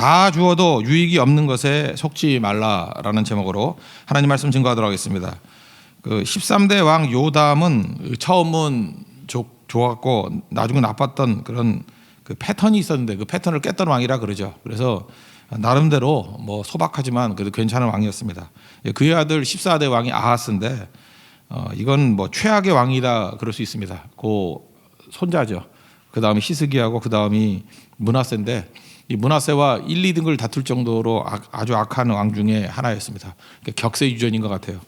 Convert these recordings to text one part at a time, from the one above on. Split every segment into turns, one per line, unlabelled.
다 주어도 유익이 없는 것에 속지 말라라는 제목으로 하나님 말씀 증거하도록 하겠습니다. 그 13대 왕 요담은 처음은 좋, 좋았고 나중에 나빴던 그런 그 패턴이 있었는데 그 패턴을 깼던 왕이라 그러죠. 그래서 나름대로 뭐 소박하지만 그래도 괜찮은 왕이었습니다. 그의 아들 14대 왕이 아하스인데 어, 이건 뭐 최악의 왕이다 그럴 수 있습니다. 그 손자죠. 그 다음이 히스기하고 그 다음이 문하세인데 이 문하세와 1, 2등을 다툴 정도로 악- 아주 악한 왕 중에 하나였습니다. 그러니까 격세 유전인 것 같아요.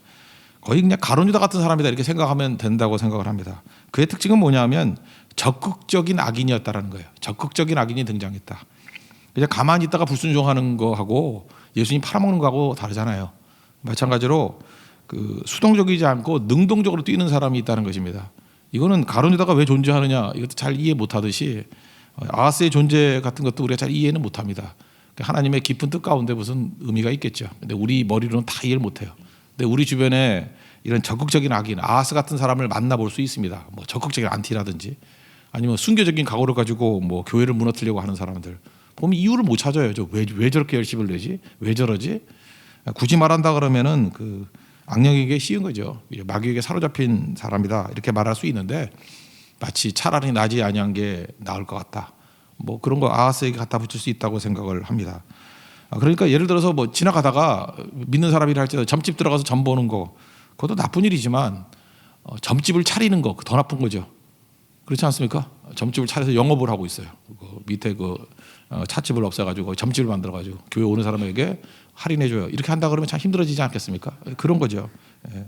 거의 그냥 가론유다 같은 사람이다 이렇게 생각하면 된다고 생각을 합니다. 그의 특징은 뭐냐면 적극적인 악인이었다라는 거예요. 적극적인 악인이 등장했다. 그냥 가만히 있다가 불순종하는 거하고 예수님 팔아먹는 거하고 다르잖아요. 마찬가지로 그 수동적이지 않고 능동적으로 뛰는 사람이 있다는 것입니다. 이거는 가론유다가 왜 존재하느냐 이것도 잘 이해 못하듯이 아하스의 존재 같은 것도 우리가 잘 이해는 못합니다. 하나님의 깊은 뜻 가운데 무슨 의미가 있겠죠. 근데 우리 머리로는 다 이해를 못해요. 근데 우리 주변에 이런 적극적인 악인 아하스 같은 사람을 만나볼 수 있습니다. 뭐 적극적인 안티라든지 아니면 순교적인 각오를 가지고 뭐 교회를 무너뜨리려고 하는 사람들 보면 이유를 못 찾아요. 저왜 왜 저렇게 열심을 내지? 왜 저러지? 굳이 말한다 그러면은 그 악령에게 씌운 거죠. 마귀에게 사로잡힌 사람이다 이렇게 말할 수 있는데 마치 차라리 나지 아니한 게 나을 것 같다. 뭐 그런 거 아하스에게 갖다 붙일 수 있다고 생각을 합니다. 아, 그러니까 예를 들어서 뭐 지나가다가 믿는 사람이라 할지라도 점집 들어가서 점 보는 거 그것도 나쁜 일이지만 어, 점집을 차리는 거 더 나쁜 거죠. 그렇지 않습니까? 점집을 차려서 영업을 하고 있어요. 그 밑에 그 어, 찻집을 없애가지고 점집을 만들어가지고 교회 오는 사람에게 할인해줘요. 이렇게 한다 그러면 참 힘들어지지 않겠습니까? 그런 거죠. 예.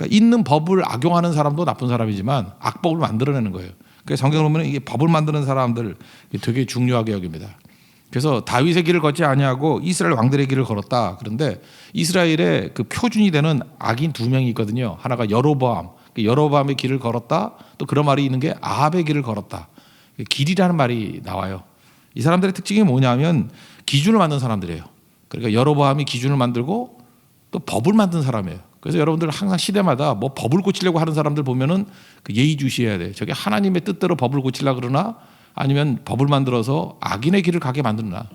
그러니까 있는 법을 악용하는 사람도 나쁜 사람이지만 악법을 만들어내는 거예요. 그래서 성경을 보면 이게 법을 만드는 사람들 되게 중요하게 여깁니다. 그래서 다윗의 길을 걷지 아니하고 이스라엘 왕들의 길을 걸었다. 그런데 이스라엘의 그 표준이 되는 악인 두 명이 있거든요. 하나가 여로보암. 그 여로보암의 길을 걸었다. 또 그런 말이 있는 게 아합의 길을 걸었다. 길이라는 말이 나와요. 이 사람들의 특징이 뭐냐면 기준을 만든 사람들이에요. 그러니까 여로보암이 기준을 만들고 또 법을 만든 사람이에요. 그래서 여러분들 항상 시대마다 뭐 법을 고치려고 하는 사람들 보면은 그 예의주시해야 돼. 저게 하나님의 뜻대로 법을 고치려 그러나 아니면 법을 만들어서 악인의 길을 가게 만드나.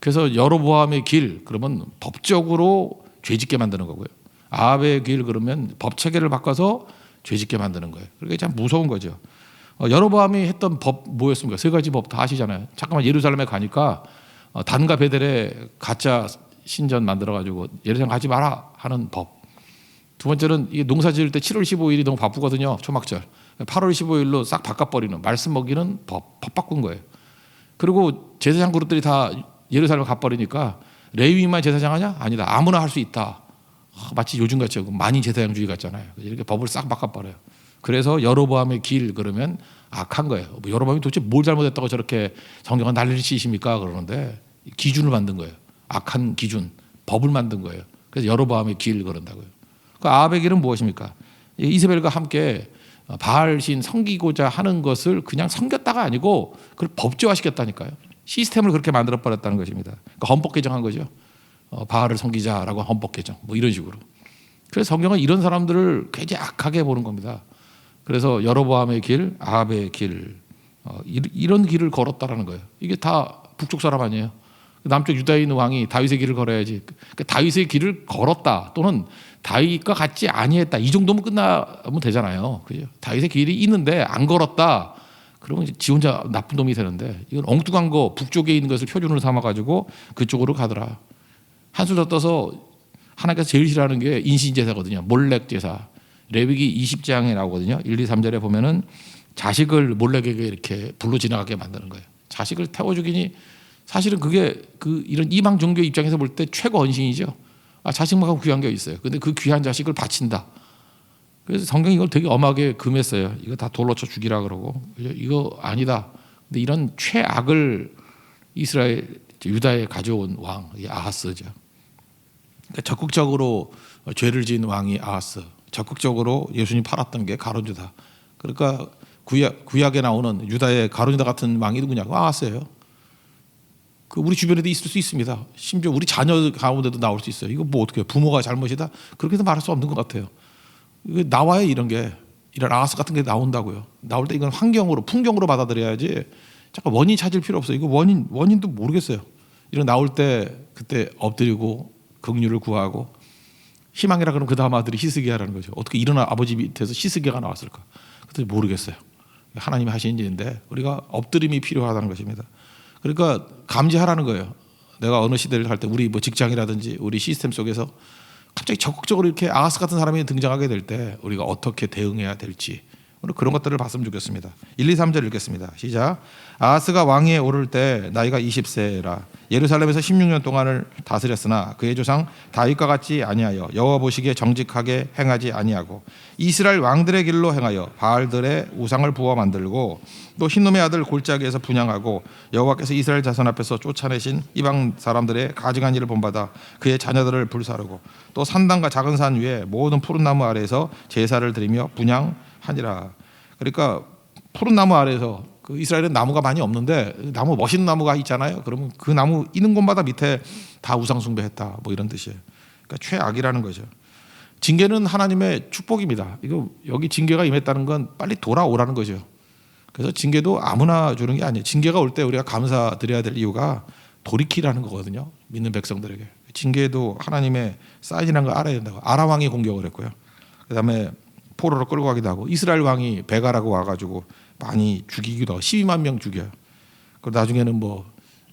그래서 여로보암의 길 그러면 법적으로 죄짓게 만드는 거고요. 아합의 길 그러면 법 체계를 바꿔서 죄짓게 만드는 거예요. 그게 참 무서운 거죠. 어, 여로보암이 했던 법 뭐였습니까? 세 가지 법 다 아시잖아요. 잠깐만 예루살렘에 가니까 어, 단과 베델에 가짜 신전 만들어 가지고 예루살렘 가지 마라 하는 법. 두 번째는 이게 농사 지을 때 7월 15일이 너무 바쁘거든요. 초막절. 8월 15일로 싹 바꿔버리는 말씀 먹이는 법, 법 바꾼 거예요. 그리고 제사장 그룹들이 다 예루살렘 가버리니까 레위만 제사장 하냐? 아니다. 아무나 할 수 있다. 아, 마치 요즘같이 많이 제사장주의 같잖아요. 이렇게 법을 싹 바꿔버려요. 그래서 여로보암의 길 그러면 악한 거예요. 뭐 여로보암이 도대체 뭘 잘못했다고 저렇게 성경은 난리를 치십니까? 그러는데 기준을 만든 거예요. 악한 기준, 법을 만든 거예요. 그래서 여로보암의 길 그런다고요. 그 길은 무엇입니까? 이세벨과 함께 바알신 섬기고자 하는 것을 그냥 섬겼다가 아니고 그걸 법제화시켰다니까요. 시스템을 그렇게 만들어 버렸다는 것입니다. 그러니까 헌법 개정한 거죠. 어, 바알을 섬기자라고 헌법 개정 뭐 이런 식으로. 그래서 성경은 이런 사람들을 굉장히 악하게 보는 겁니다. 그래서 여로보암의 길, 아합의 길 어, 이- 이런 길을 걸었다라는 거예요. 이게 다 북쪽 사람 아니에요. 남쪽 유다인 왕이 다윗의 길을 걸어야지. 그 다윗의 길을 걸었다 또는 다윗과 같지 아니했다 이 정도면 끝나면 되잖아요. 그죠? 다윗의 길이 있는데 안 걸었다. 그러면 지 혼자 나쁜 놈이 되는데 이건 엉뚱한 거 북쪽에 있는 것을 표준으로 삼아 가지고 그쪽으로 가더라. 한술 더 떠서 하나님께서 제일 싫어하는 게 인신 제사거든요. 몰렉 제사. 레위기 20장에 나오거든요. 1, 2, 3절에 보면은 자식을 몰렉에게 이렇게 불로 지나가게 만드는 거예요. 자식을 태워 죽이니 사실은 그게 그 이런 이방 종교 입장에서 볼 때 최고 헌신이죠. 아, 자식만큼 귀한 게 있어요. 근데 그 귀한 자식을 바친다. 그래서 성경이 이걸 되게 엄하게 금했어요. 이거 다 돌로 쳐 죽이라 그러고? 이거 아니다. 근데 이런 최악을 이스라엘 유다에 가져온 왕이 아하스죠. 그러니까 적극적으로 죄를 지은 왕이 아하스. 적극적으로 예수님 팔았던 게 가론유다. 그러니까 구약 구약에 나오는 유다의 가론유다 같은 왕이 누구냐고 아하스예요. 그 우리 주변에도 있을 수 있습니다. 심지어 우리 자녀 가운데도 나올 수 있어요. 이거 뭐 어떻게? 부모가 잘못이다? 그렇게도 말할 수 없는 것 같아요. 나와요 이런 게 이런 아하스 같은 게 나온다고요. 나올 때 이건 환경으로 풍경으로 받아들여야지. 잠깐 원인 찾을 필요 없어요. 이거 원인 원인도 모르겠어요. 이런 나올 때 그때 엎드리고 긍휼을 구하고 희망이라 그러면 그 다음 아들이 히스기야라는 거죠. 어떻게 이런 아버지 밑에서 히스기야가 나왔을까? 그때 모르겠어요. 하나님이 하신 일인데 우리가 엎드림이 필요하다는 것입니다. 그러니까 감지하라는 거예요. 내가 어느 시대를 살때 우리 뭐 직장이라든지 우리 시스템 속에서 갑자기 적극적으로 이렇게 아하스 같은 사람이 등장하게 될 때 우리가 어떻게 대응해야 될지 그런 것들을 봤으면 좋겠습니다. 1, 2, 3절 읽겠습니다. 시작. 아하스가 왕위에 오를 때 나이가 20세라 예루살렘에서 16년 동안을 다스렸으나 그의 조상 다윗과 같이 아니하여 여호와 보시기에 정직하게 행하지 아니하고 이스라엘 왕들의 길로 행하여 바알들의 우상을 부어 만들고 또 흰놈의 아들 골짜기에서 분양하고 여호와께서 이스라엘 자손 앞에서 쫓아내신 이방 사람들의 가증한 일을 본받아 그의 자녀들을 불사르고 또 산당과 작은 산 위에 모든 푸른 나무 아래에서 제사를 드리며 분양 하니라. 그러니까 푸른 나무 아래에서 그 이스라엘은 나무가 많이 없는데 나무 멋있는 나무가 있잖아요. 그러면 그 나무 있는 곳마다 밑에 다 우상 숭배했다. 뭐 이런 뜻이에요. 그러니까 최악이라는 거죠. 징계는 하나님의 축복입니다. 이거 여기 징계가 임했다는 건 빨리 돌아오라는 거죠. 그래서 징계도 아무나 주는 게 아니에요. 징계가 올 때 우리가 감사드려야 될 이유가 돌이키라는 거거든요. 믿는 백성들에게. 징계도 하나님의 사인이라는 걸 알아야 된다고. 아람 왕이 공격을 했고요. 그 다음에 포로로 끌고 가기도 하고 이스라엘 왕이 베가라고 와가지고 많이 죽이기도 하고 12만 명 죽여요. 그리고 나중에는 뭐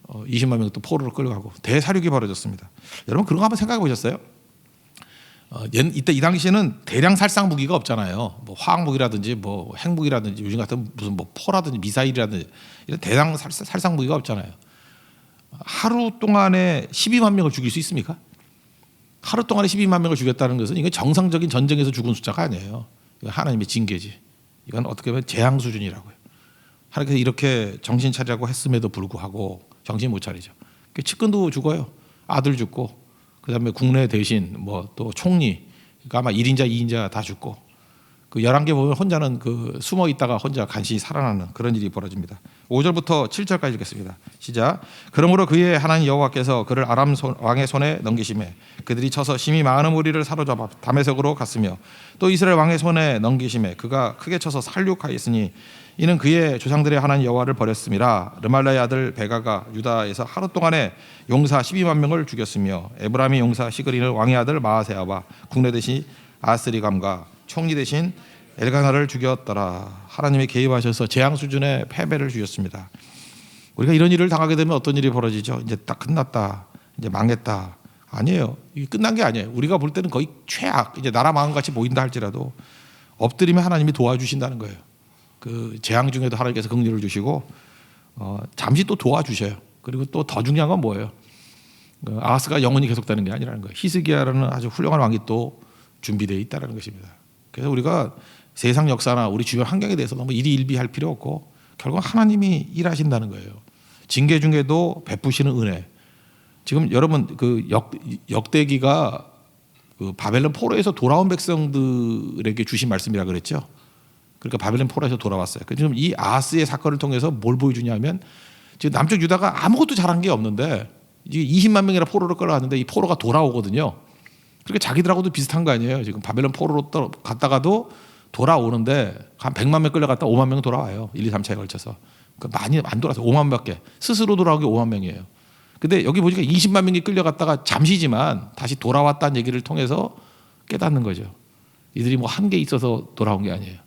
20만 명 또 포로로 끌려가고 대사륙이 벌어졌습니다. 여러분 그런 거 한번 생각해 보셨어요? 어, 이때 이 당시에는 대량 살상 무기가 없잖아요. 뭐 화학 무기라든지 뭐 핵무기라든지 요즘 같은 무슨 뭐 포라든지 미사일이라든지 이런 대량 살상 무기가 없잖아요. 하루 동안에 12만 명을 죽일 수 있습니까? 하루 동안에 12만 명을 죽였다는 것은 이건 정상적인 전쟁에서 죽은 숫자가 아니에요. 이건 하나님의 징계지. 이건 어떻게 보면 재앙 수준이라고요. 하나님께서 이렇게 정신 차리라고 했음에도 불구하고 정신 못 차리죠. 측근도 죽어요. 아들 죽고 그다음에 국내 대신 뭐 또 총리 그러니까 아마 1인자, 2인자 다 죽고 그 11개 보면 혼자는 그 숨어 있다가 혼자 간신히 살아나는 그런 일이 벌어집니다. 5절부터 7절까지 읽겠습니다. 시작. 그러므로 그의 하나님 여호와께서 그를 아람 왕의 손에 넘기심에 그들이 쳐서 심히 많은 무리를 사로잡아 다메섹으로 갔으며 또 이스라엘 왕의 손에 넘기심에 그가 크게 쳐서 살육하였으니 이는 그의 조상들의 하나님 여호와를 버렸음이라 르말라의 아들 베가가 유다에서 하루 동안에 용사 12만 명을 죽였으며 에브라임의 용사 시그린을 왕의 아들 마아세아와 국내 대신 아스리감과 총리 대신 엘가나를 죽였더라. 하나님이 개입하셔서 재앙 수준의 패배를 주셨습니다. 우리가 이런 일을 당하게 되면 어떤 일이 벌어지죠? 이제 딱 끝났다. 이제 망했다. 아니에요. 이게 끝난 게 아니에요. 우리가 볼 때는 거의 최악, 이제 나라 망한 같이 보인다 할지라도 엎드리면 하나님이 도와주신다는 거예요. 그 재앙 중에도 하나님께서 긍휼을 주시고 어, 잠시 또 도와주셔요. 그리고 또 더 중요한 건 뭐예요? 그 아하스가 영원히 계속되는 게 아니라는 거예요. 히스기야라는 아주 훌륭한 왕이 또 준비되어 있다는 것입니다. 그래서 우리가 세상 역사나 우리 주변 환경에 대해서 너무 일희일비할 필요 없고 결국 하나님이 일하신다는 거예요. 징계 중에도 베푸시는 은혜. 지금 여러분 그 역, 역대기가 그 바벨론 포로에서 돌아온 백성들에게 주신 말씀이라 그랬죠. 그러니까 바벨론 포로에서 돌아왔어요. 그 지금 이 아스의 사건을 통해서 뭘 보여주냐면 지금 남쪽 유다가 아무것도 잘한 게 없는데 이게 20만 명이나 포로를 끌어왔는데 이 포로가 돌아오거든요. 그러니까 자기들하고도 비슷한 거 아니에요. 지금 바벨론 포로로 갔다가도 돌아오는데 한 100만 명 끌려갔다 5만 명 돌아와요. 1, 2, 3차에 걸쳐서. 그러니까 많이 안 돌아서 5만 명밖에. 스스로 돌아온 게 5만 명이에요. 근데 여기 보니까 20만 명이 끌려갔다가 잠시지만 다시 돌아왔다는 얘기를 통해서 깨닫는 거죠. 이들이 뭐한게 있어서 돌아온 게 아니에요.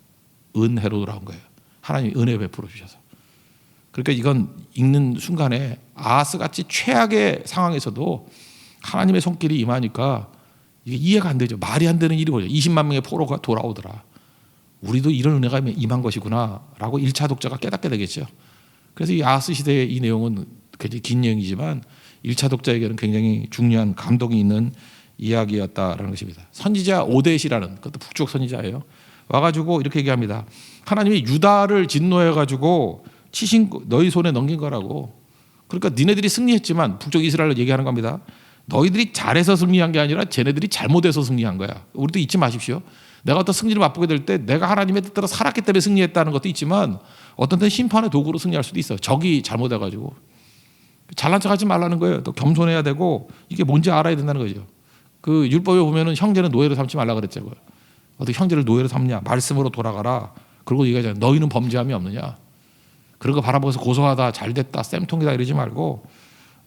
은혜로 돌아온 거예요. 하나님 은혜 베풀어 주셔서. 그러니까 이건 읽는 순간에 아하스 같이 최악의 상황에서도 하나님의 손길이 임하니까 이게 이해가 안 되죠. 말이 안 되는 일이 뭐죠. 20만 명의 포로가 돌아오더라. 우리도 이런 은혜가 임한 것이구나라고 1차 독자가 깨닫게 되겠죠. 그래서 이 아스 시대의 이 내용은 굉장히 긴 내용이지만 1차 독자에게는 굉장히 중요한 감동이 있는 이야기였다라는 것입니다. 선지자 오데시라는 그것도 북쪽 선지자예요. 와가지고 이렇게 얘기합니다. 하나님이 유다를 진노해가지고 치신 너희 손에 넘긴 거라고. 그러니까 니네들이 승리했지만 북쪽 이스라엘을 얘기하는 겁니다. 너희들이 잘해서 승리한 게 아니라 쟤네들이 잘못해서 승리한 거야. 우리도 잊지 마십시오. 내가 어떤 승리를 맛보게 될 때 내가 하나님의 뜻대로 살았기 때문에 승리했다는 것도 있지만 어떤 때는 심판의 도구로 승리할 수도 있어. 적이 잘못해가지고 잘난 척 하지 말라는 거예요. 또 겸손해야 되고 이게 뭔지 알아야 된다는 거죠. 그 율법에 보면은 형제는 노예로 삼지 말라 그랬죠. 어떻게 형제를 노예로 삼냐? 말씀으로 돌아가라. 그리고 얘기하잖아요. 너희는 범죄함이 없느냐? 그런 거 바라보면서 고소하다, 잘 됐다, 쌤통이다 이러지 말고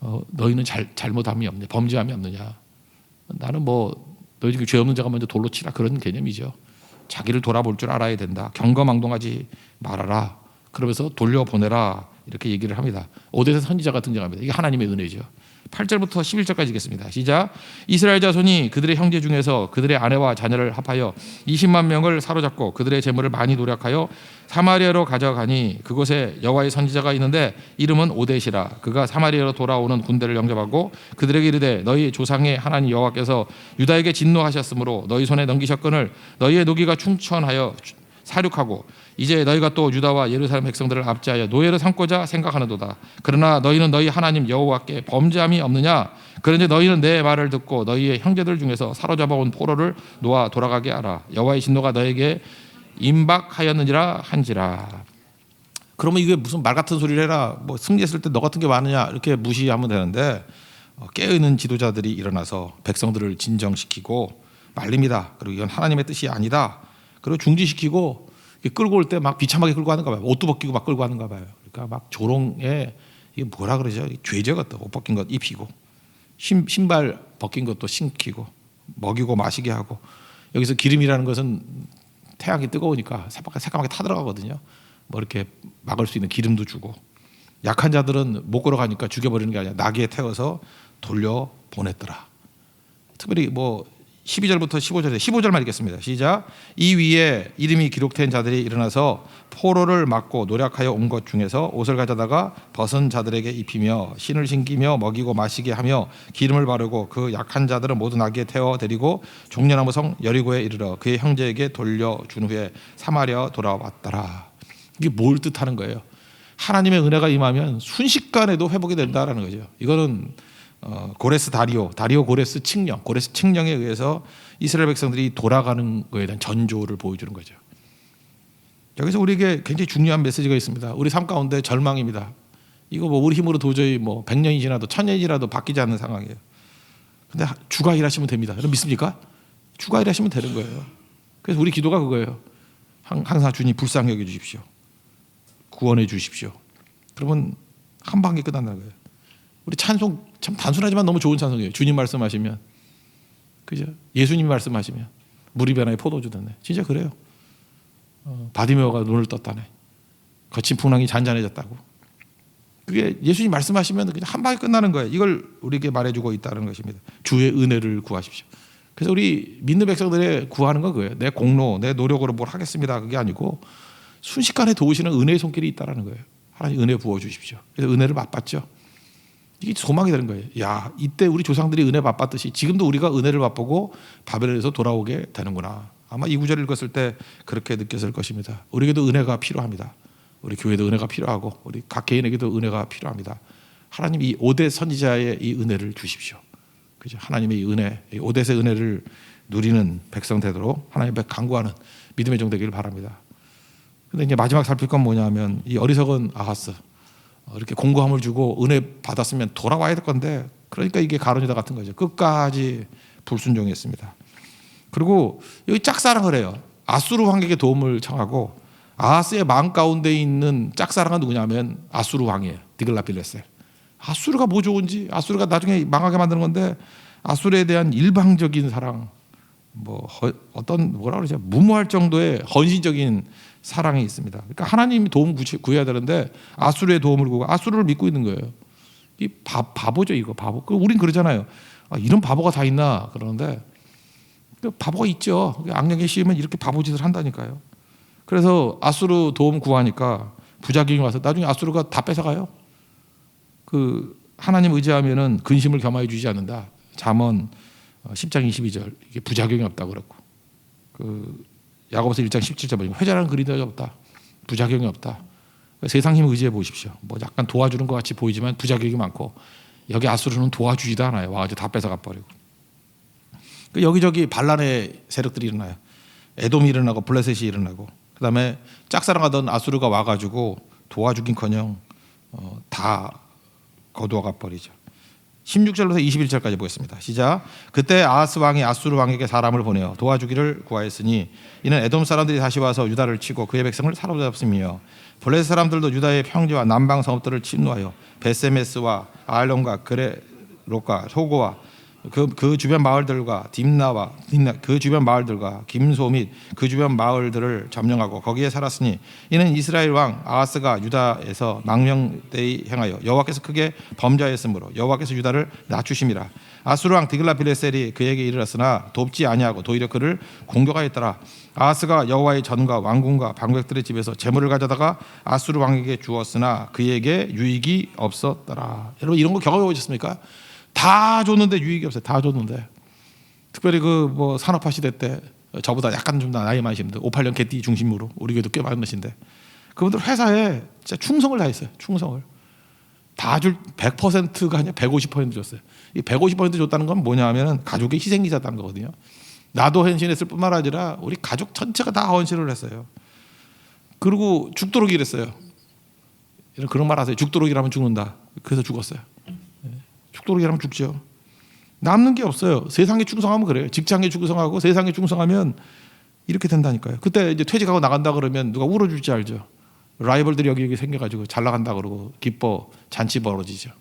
어, 너희는 잘 잘못함이 없냐, 범죄함이 없느냐. 나는 뭐 너희 중에 죄 없는 자가 먼저 돌로 치라 그런 개념이죠. 자기를 돌아볼 줄 알아야 된다. 경거망동하지 말아라. 그러면서 돌려보내라 이렇게 얘기를 합니다. 오대세 선지자가 등장합니다. 이게 하나님의 은혜죠. 8절부터 11절까지 읽겠습니다. 시작. 이스라엘 자손이 그들의 형제 중에서 그들의 아내와 자녀를 합하여 20만 명을 사로잡고 그들의 재물을 많이 노력하여 사마리아로 가져가니 그곳에 여호와의 선지자가 있는데 이름은 오데시라. 그가 사마리아로 돌아오는 군대를 영접하고 그들에게 이르되 너희 조상의 하나님 여호와께서 유다에게 진노하셨으므로 너희 손에 넘기셨거늘 너희의 노기가 충천하여 사륙하고 이제 너희가 또 유다와 예루살렘 백성들을 압제하여 노예로 삼고자 생각하는도다. 그러나 너희는 너희 하나님 여호와께 범죄함이 없느냐? 그런데 너희는 내 말을 듣고 너희의 형제들 중에서 사로잡아온 포로를 놓아 돌아가게 하라. 여호와의 진노가 너에게 임박하였느니라 한지라. 그러면 이게 무슨 말 같은 소리를 해라. 뭐 승리했을 때 너 같은 게 많으냐 이렇게 무시하면 되는데 어, 깨어있는 지도자들이 일어나서 백성들을 진정시키고 말립니다. 그리고 이건 하나님의 뜻이 아니다. 그리고 중지시키고 끌고 올 때 막 비참하게 끌고 가는가 봐요. 옷도 벗기고 막 끌고 가는가 봐요. 그러니까 막 조롱에 이게 뭐라 그러죠? 죄죠 같다. 옷 벗긴 것 입히고 신, 신발 벗긴 것도 신기고 먹이고 마시게 하고 여기서 기름이라는 것은 태양이 뜨거우니까 새까맣게 타들어가거든요. 뭐 이렇게 막을 수 있는 기름도 주고 약한 자들은 못 걸어가니까 죽여버리는 게 아니라 나귀에 태워서 돌려 보냈더라. 특별히 뭐 12절부터 15절에 15절만 읽겠습니다. 시작. 이 위에 이름이 기록된 자들이 일어나서 포로를 맞고 노력하여 온 것 중에서 옷을 가져다가 벗은 자들에게 입히며 신을 신기며 먹이고 마시게 하며 기름을 바르고 그 약한 자들은 모두 나귀에 태워 데리고 종려나무 성 여리고에 이르러 그의 형제에게 돌려준 후에 사마리아 돌아왔더라. 이게 뭘 뜻하는 거예요? 하나님의 은혜가 임하면 순식간에도 회복이 된다라는 거죠. 이거는 어, 고레스 다리오, 다리오 고레스 칙령, 고레스 칙령에 의해서 이스라엘 백성들이 돌아가는 것에 대한 전조를 보여주는 거죠. 여기서 우리에게 굉장히 중요한 메시지가 있습니다. 우리 삶 가운데 절망입니다. 이거 뭐 우리 힘으로 도저히 뭐 100년이 지나도 1000년이 지나도 바뀌지 않는 상황이에요. 근데 주가 일하시면 됩니다. 여러분 믿습니까? 주가 일하시면 되는 거예요. 그래서 우리 기도가 그거예요. 항상 주님 불쌍히 여겨 주십시오. 구원해 주십시오. 그러면 한 방에 끝난다는 거예요. 우리 찬송 참 단순하지만 너무 좋은 찬송이에요. 주님 말씀하시면 그죠? 예수님 말씀하시면 물이 변하여 포도주 됐네. 진짜 그래요. 어, 바디메어가 눈을 떴다네. 거친 풍랑이 잔잔해졌다고. 그게 예수님 말씀하시면 그냥 한 방에 끝나는 거예요. 이걸 우리에게 말해주고 있다는 것입니다. 주의 은혜를 구하십시오. 그래서 우리 믿는 백성들의 구하는 건 그거예요. 내 공로, 내 노력으로 뭘 하겠습니다. 그게 아니고 순식간에 도우시는 은혜의 손길이 있다는 거예요. 하나님 은혜 부어 주십시오. 그래서 은혜를 맛봤죠. 이게 소망이 되는 거예요. 야, 이때 우리 조상들이 은혜 맛봤듯이 지금도 우리가 은혜를 맛보고 바벨에서 돌아오게 되는구나. 아마 이 구절을 읽었을 때 그렇게 느꼈을 것입니다. 우리에게도 은혜가 필요합니다. 우리 교회도 은혜가 필요하고 우리 각 개인에게도 은혜가 필요합니다. 하나님 이 오대 선지자의 이 은혜를 주십시오. 그죠? 하나님의 이 은혜, 이 오대의 은혜를 누리는 백성 되도록 하나님 앞에 간구하는 믿음의 종 되기를 바랍니다. 근데 이제 마지막 살필 건 뭐냐면 이 어리석은 아하스 이렇게 공고함을 주고 은혜 받았으면 돌아와야 될 건데 그러니까 이게 가론이다 같은 거죠. 끝까지 불순종했습니다. 그리고 여기 짝사랑을 해요. 아수르 왕에게 도움을 청하고 아하스의 마음 가운데 있는 짝사랑은 누구냐면 아수르 왕이에요. 디글라필레셀. 아수르가 뭐 좋은지 아수르가 나중에 망하게 만드는 건데 아수르에 대한 일방적인 사랑 뭐 어떤 뭐라 그러죠 무모할 정도의 헌신적인 사랑이 있습니다. 그러니까 하나님이 도움 구해야 되는데 아수르의 도움을 구고 아수르를 믿고 있는 거예요. 이 바, 바보죠 이거 바보. 그 우린 그러잖아요. 아, 이런 바보가 다 있나 그러는데 그 바보가 있죠. 악령에 씌우면 이렇게 바보짓을 한다니까요. 그래서 아수르 도움 구하니까 부작용이 와서 나중에 아수르가 다 뺏어가요. 그 하나님 의지하면은 근심을 겸하여 주지 않는다. 잠언 10장 22절 이게 부작용이 없다고 그랬고 그 야고보서 1장 17절 보면 회자라는 그리도 없다. 부작용이 없다. 세상 힘을 의지해 보십시오. 뭐 약간 도와주는 것 같이 보이지만 부작용이 많고 여기 아수르는 도와주지도 않아요. 와가지고 다 뺏어가 버리고. 그 여기저기 반란의 세력들이 일어나요. 에돔이 일어나고 블레셋이 일어나고 그다음에 짝사랑하던 아수르가 와가지고 도와주긴커녕 어, 다 거두어가 버리죠. 16절부터 21절까지 보겠습니다. 시작. 그때 아하스 왕이 아수르 왕에게 사람을 보내어 도와주기를 구하였으니 이는 에돔 사람들이 다시 와서 유다를 치고 그의 백성을 사로잡았으며 블레셋 사람들도 유다의 평지와 남방 성읍들을 침노하여 베세메스와 아알론과 그레롯과 소고와 그, 그 주변 마을들과 딥나와 딥나, 그 주변 마을들과 김소 및 그 주변 마을들을 점령하고 거기에 살았으니 이는 이스라엘 왕 아하스가 유다에서 망명되이 행하여 여호와께서 크게 범죄하였으므로 여호와께서 유다를 낮추심이라. 아수르 왕 디글라빌레셀이 그에게 이르렀으나 돕지 아니하고 도리어 그를 공격하였더라. 아하스가 여호와의 전과 왕궁과 방백들의 집에서 재물을 가져다가 아수르 왕에게 주었으나 그에게 유익이 없었더라. 여러분 이런 거 경험해 보셨습니까? 다 줬는데 유익이 없어요. 다 줬는데. 특별히 그 뭐 산업화 시대 때 저보다 약간 좀 나이 많으신 분들 58년 개띠 중심으로 우리 교도 꽤 많으신데 그분들 회사에 진짜 충성을 다했어요. 충성을. 다 줄 100%가 아니라 150% 줬어요. 이 150% 줬다는 건 뭐냐면은 가족의 희생이 졌다는 거거든요. 나도 헌신했을 뿐만 아니라 우리 가족 전체가 다 헌신을 했어요. 그리고 죽도록 일했어요. 이런 그런 말 하세요. 죽도록 일하면 죽는다. 그래서 죽었어요. 죽도록 일하면 죽죠. 남는 게 없어요. 세상에 충성하면 그래요. 직장에 충성하고 세상에 충성하면 이렇게 된다니까요. 그때 이제 퇴직하고 나간다 그러면 누가 울어줄지 알죠. 라이벌들이 여기 여기 생겨가지고 잘 나간다 그러고 기뻐 잔치 벌어지죠.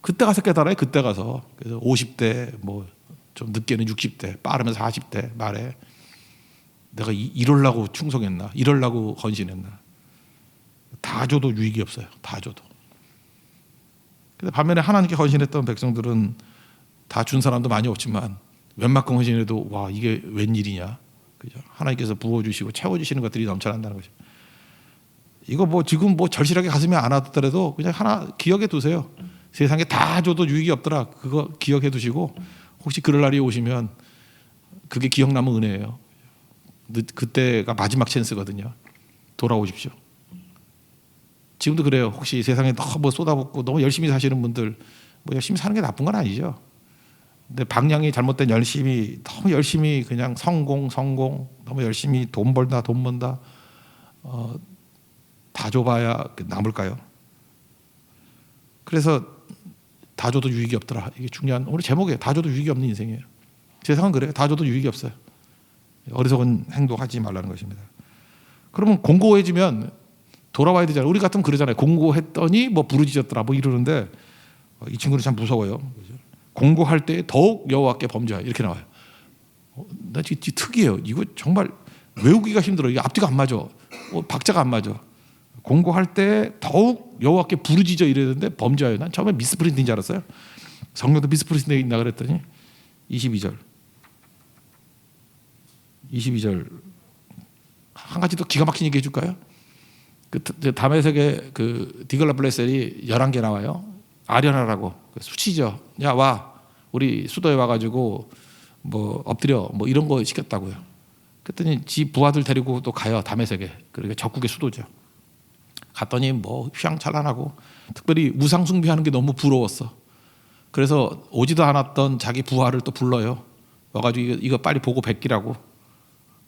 그때 가서 깨달아요. 그때 가서 그래서 50대 뭐 좀 늦게는 60대 빠르면 40대 말에 내가 이, 이럴라고 충성했나 이럴라고 헌신했나 다 줘도 유익이 없어요. 다 줘도. 반면에 하나님께 헌신했던 백성들은 다 준 사람도 많이 없지만 웬만큼 헌신해도 와 이게 웬일이냐? 그죠? 하나님께서 부어주시고 채워주시는 것들이 넘쳐난다는 거죠. 이거 뭐 지금 뭐 절실하게 가슴에 안 하더라도 그냥 하나 기억해 두세요. 세상에 다 줘도 유익이 없더라. 그거 기억해 두시고 혹시 그럴 날이 오시면 그게 기억나면 은혜예요. 그때가 마지막 찬스거든요. 돌아오십시오 지금도 그래요. 혹시 세상에 너무 쏟아붓고 너무 열심히 사시는 분들 뭐 열심히 사는 게 나쁜 건 아니죠. 근데 방향이 잘못된 열심히 너무 열심히 그냥 성공 성공 너무 열심히 돈 벌다 돈 번다 어, 다 줘봐야 남을까요? 그래서 다 줘도 유익이 없더라. 이게 중요한 우리 제목이에요. 다 줘도 유익이 없는 인생이에요. 세상은 그래요. 다 줘도 유익이 없어요. 어리석은 행동하지 말라는 것입니다. 그러면 공고해지면 돌아와야 되잖아요. 우리 같으면 그러잖아요. 공고했더니 뭐 부르짖었더라 뭐 이러는데 어, 이 친구는 참 무서워요. 공고할 때 더욱 여호와께 범죄하 이렇게 나와요. 어, 나 진짜 특이해요. 이거 정말 외우기가 힘들어. 이게 앞뒤가 안 맞아. 어, 박자가 안 맞아. 공고할 때 더욱 여호와께 부르짖어 이랬는데 범죄하여. 난 처음에 미스프린트인 줄 알았어요. 성경도 미스프린트에 있나 그랬더니 22절. 22절 한 가지 더 기가 막힌 얘기 해줄까요? 그 다메섹의 그 디글라 블레셀이 11개 나와요. 아련하라고 그 수치죠. 야 와. 우리 수도에 와 가지고 뭐 엎드려 뭐 이런 거 시켰다고요. 그랬더니 지 부하들 데리고 또 가요. 다메섹에. 그러니까 적국의 수도죠. 갔더니 뭐 휘황찬란하고 특별히 우상 숭배하는 게 너무 부러웠어. 그래서 오지도 않았던 자기 부하를 또 불러요. 와가지고 이거, 이거 빨리 보고 뵙기라고.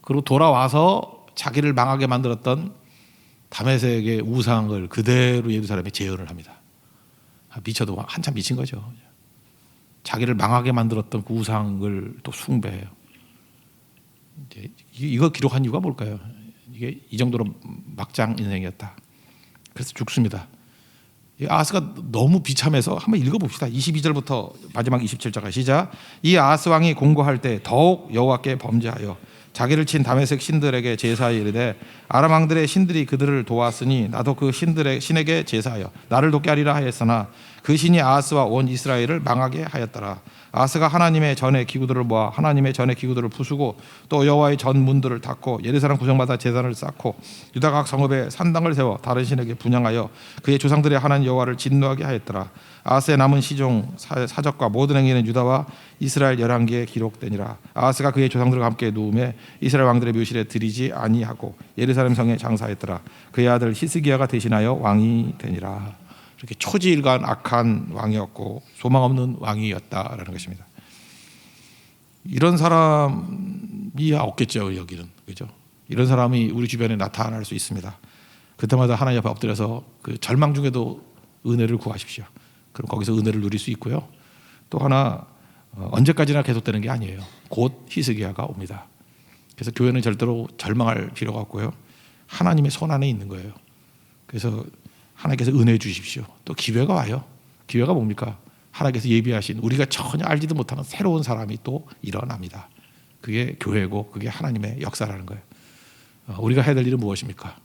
그리고 돌아와서 자기를 망하게 만들었던 다메섹의 우상을 그대로 예루살렘에 재현을 합니다. 아, 미쳐도 한참 미친 거죠. 자기를 망하게 만들었던 그 우상을 또 숭배해요. 이제 이거 기록한 이유가 뭘까요? 이게 이 정도로 막장 인생이었다. 그래서 죽습니다. 아스가 너무 비참해서 한번 읽어봅시다. 22절부터 마지막 27절까지 시작. 이 아스 왕이 공고할 때 더욱 여호와께 범죄하여 자기를 친 다메섹 신들에게 제사하여 이르되 아람 왕들의 신들이 그들을 도왔으니 나도 그 신들의 신에게 제사하여 나를 돕게 하리라 하였으나 그 신이 아하스와 온 이스라엘을 망하게 하였더라. 아하스가 하나님의 전의 기구들을 모아 하나님의 전의 기구들을 부수고 또 여호와의 전 문들을 닫고 예루살렘 구성마다 제단을 쌓고 유다 각 성읍에 산당을 세워 다른 신에게 분양하여 그의 조상들의 하나님 여호와를 진노하게 하였더라. 아하스의 남은 시종 사적과 모든 행위는 유다와 이스라엘 열왕기에 기록되니라. 아하스가 그의 조상들과 함께 누움에 이스라엘 왕들의 묘실에 들이지 아니하고 예루살렘 성에 장사했더라. 그의 아들 히스기야가 대신하여 왕이 되니라 이렇게 초지일관 악한 왕이었고 소망 없는 왕이었다라는 것입니다 이런 사람이 없겠죠 여기는 그죠 이런 사람이 우리 주변에 나타날 수 있습니다 그때마다 하나님 앞에 엎드려서 그 절망 중에도 은혜를 구하십시오 그럼 거기서 은혜를 누릴 수 있고요. 또 하나 어, 언제까지나 계속되는 게 아니에요. 곧 히스기야가 옵니다. 그래서 교회는 절대로 절망할 필요가 없고요. 하나님의 손 안에 있는 거예요. 그래서 하나님께서 은혜 주십시오. 또 기회가 와요. 기회가 뭡니까? 하나님께서 예비하신 우리가 전혀 알지도 못하는 새로운 사람이 또 일어납니다. 그게 교회고 그게 하나님의 역사라는 거예요. 어, 우리가 해야 될 일은 무엇입니까?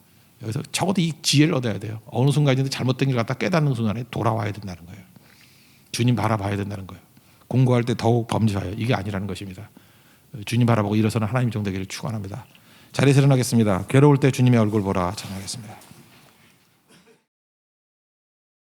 여기서 적어도 이 지혜를 얻어야 돼요. 어느 순간인데 잘못된 길 갖다 깨닫는 순간에 돌아와야 된다는 거예요. 주님 바라봐야 된다는 거예요. 공부할 때 더욱 범죄하여 이게 아니라는 것입니다. 주님 바라보고 일어서는 하나님 정되기를 축원합니다. 자리에서 일어나겠습니다. 괴로울 때 주님의 얼굴 보라 찬양하겠습니다.